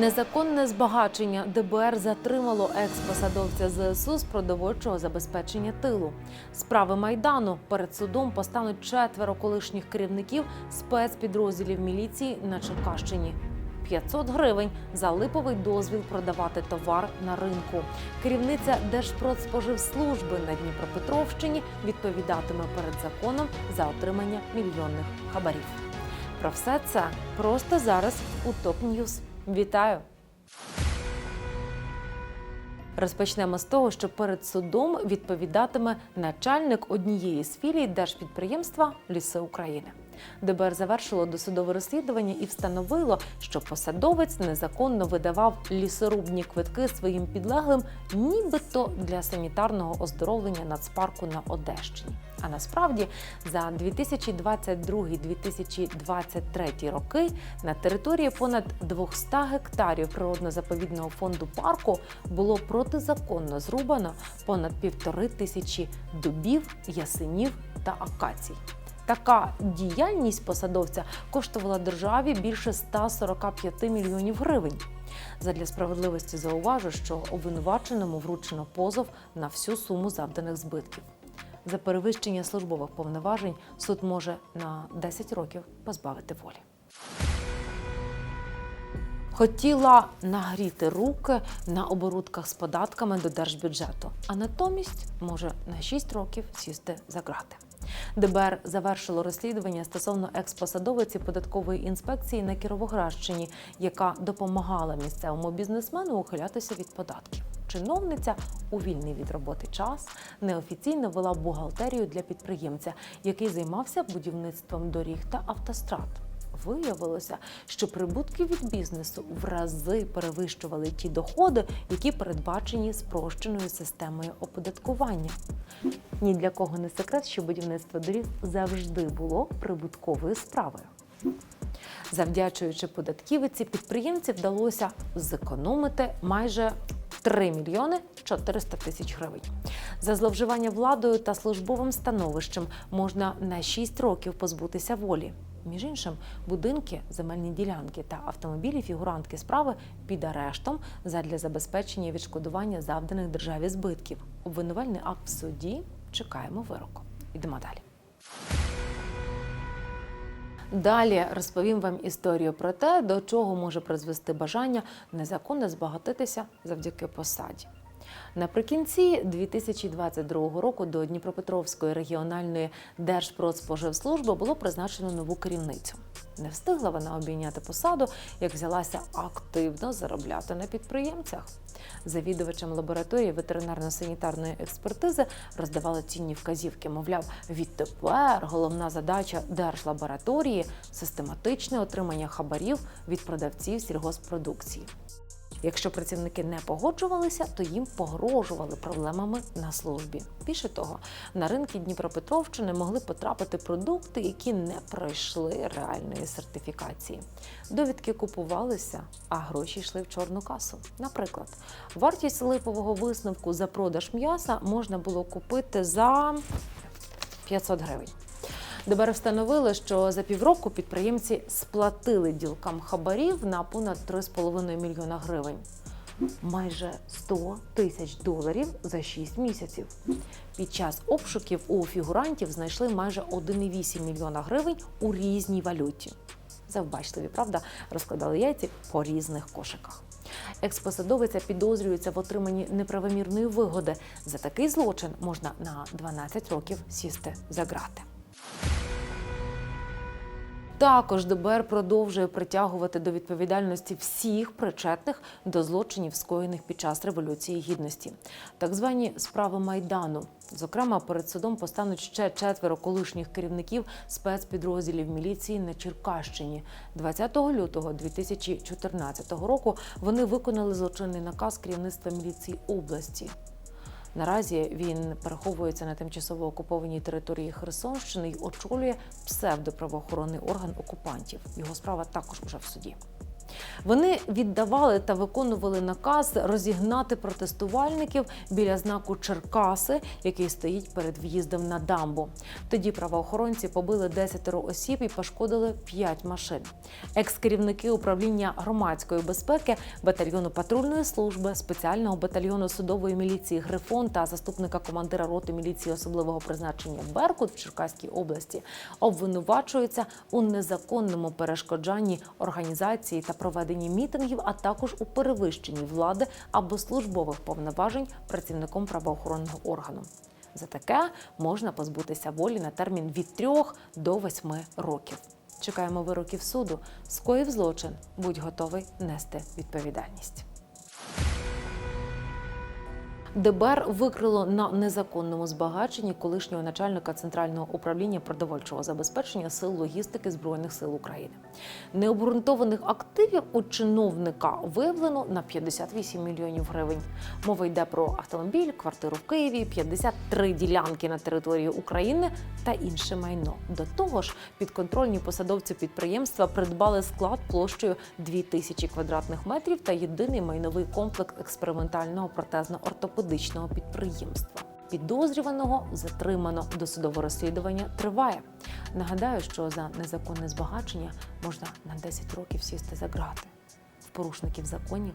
Незаконне збагачення ДБР затримало екс-посадовця ЗСУ з продовольчого забезпечення тилу. Справи майдану перед судом постануть четверо колишніх керівників спецпідрозділів міліції на Черкащині. 500 гривень за липовий дозвіл продавати товар на ринку. Керівниця Держпродспоживслужби на Дніпропетровщині відповідатиме перед законом за отримання мільйонних хабарів. Про все це просто зараз у ТОП Ньюз. Вітаю! Розпочнемо з того, що перед судом відповідатиме начальник однієї з філій держпідприємства Ліси України. ДБР завершило досудове розслідування і встановило, що посадовець незаконно видавав лісорубні квитки своїм підлеглим, нібито для санітарного оздоровлення нацпарку на Одещині. А насправді за 2022-2023 роки на території понад 200 гектарів природно-заповідного фонду парку було протизаконно зрубано понад півтори тисячі дубів, ясенів та акацій. Така діяльність посадовця коштувала державі більше 145 мільйонів гривень. Задля справедливості зауважу, що обвинуваченому вручено позов на всю суму завданих збитків. За перевищення службових повноважень суд може на 10 років позбавити волі. Хотіла нагріти руки на оборудках з податками до держбюджету, а натомість може на 6 років сісти за грати. ДБР завершило розслідування стосовно експосадовиці податкової інспекції на Кіровоградщині, яка допомагала місцевому бізнесмену ухилятися від податків. Чиновниця у вільний від роботи час неофіційно вела бухгалтерію для підприємця, який займався будівництвом доріг та автострад. Виявилося, що прибутки від бізнесу в рази перевищували ті доходи, які передбачені спрощеною системою оподаткування. Ні для кого не секрет, що будівництво доріг завжди було прибутковою справою. Завдячуючи податківиці, підприємці вдалося зекономити майже 3 мільйони 400 тисяч гривень. За зловживання владою та службовим становищем можна на 6 років позбутися волі. Між іншим, будинки, земельні ділянки та автомобілі фігурантки справи під арештом задля забезпечення відшкодування завданих державі збитків. Обвинувальний акт в суді. Чекаємо вироку. Йдемо далі. Далі розповім вам історію про те, до чого може призвести бажання незаконно збагатитися завдяки посаді. Наприкінці 2022 року до Дніпропетровської регіональної Держпродспоживслужби було призначено нову керівницю. Не встигла вона обійняти посаду, як взялася активно заробляти на підприємцях. Завідувачам лабораторії ветеринарно-санітарної експертизи роздавали цінні вказівки. Мовляв, відтепер головна задача держлабораторії систематичне отримання хабарів від продавців сільгоспродукції. Якщо працівники не погоджувалися, то їм погрожували проблемами на службі. Більше того, на ринки Дніпропетровщини могли потрапити продукти, які не пройшли реальної сертифікації. Довідки купувалися, а гроші йшли в чорну касу. Наприклад, вартість липового висновку за продаж м'яса можна було купити за 500 гривень. ДБР встановили, що за півроку підприємці сплатили ділкам хабарів на понад 3,5 мільйона гривень. Майже 100 тисяч доларів за 6 місяців. Під час обшуків у фігурантів знайшли майже 1,8 мільйона гривень у різній валюті. Завбачливі, правда, розкладали яйці по різних кошиках. Експосадовиця підозрюється в отриманні неправомірної вигоди. За такий злочин можна на 12 років сісти за грати. Також ДБР продовжує притягувати до відповідальності всіх причетних до злочинів, скоєних під час революції гідності, так звані справи майдану. Зокрема, перед судом постануть ще четверо колишніх керівників спецпідрозділів міліції на Черкащині. 20 лютого 2014 року вони виконали злочинний наказ керівництва міліції області. Наразі він переховується на тимчасово окупованій території Херсонщини і очолює псевдоправоохоронний орган окупантів. Його справа також уже в суді. Вони віддавали та виконували наказ розігнати протестувальників біля знаку Черкаси, який стоїть перед в'їздом на дамбу. Тоді правоохоронці побили 10 осіб і пошкодили 5 машин. Екс-керівники управління громадської безпеки, батальйону патрульної служби, спеціального батальйону судової міліції Грифон та заступника командира роти міліції особливого призначення Беркут в Черкаській області обвинувачуються у незаконному перешкоджанні організації та проведенні мітингів, а також у перевищенні влади або службових повноважень працівником правоохоронного органу. За таке можна позбутися волі на термін від 3 до 8 років. Чекаємо вироків суду. Скоїв злочин. Будь готовий нести відповідальність. ДБР викрило на незаконному збагаченні колишнього начальника центрального управління продовольчого забезпечення сил логістики збройних сил України. Необґрунтованих активів у чиновника виявлено на 58 мільйонів гривень. Мова йде про автомобіль, квартиру в Києві, 53 ділянки на території України та інше майно. До того ж, підконтрольні посадовці підприємства придбали склад площею 2000 квадратних метрів та єдиний майновий комплекс експериментального протезно-ортопедичного підприємства. Підозрюваного затримано. Досудове розслідування триває. Нагадаю, що за незаконне збагачення можна на 10 років сісти за грати. В порушників законів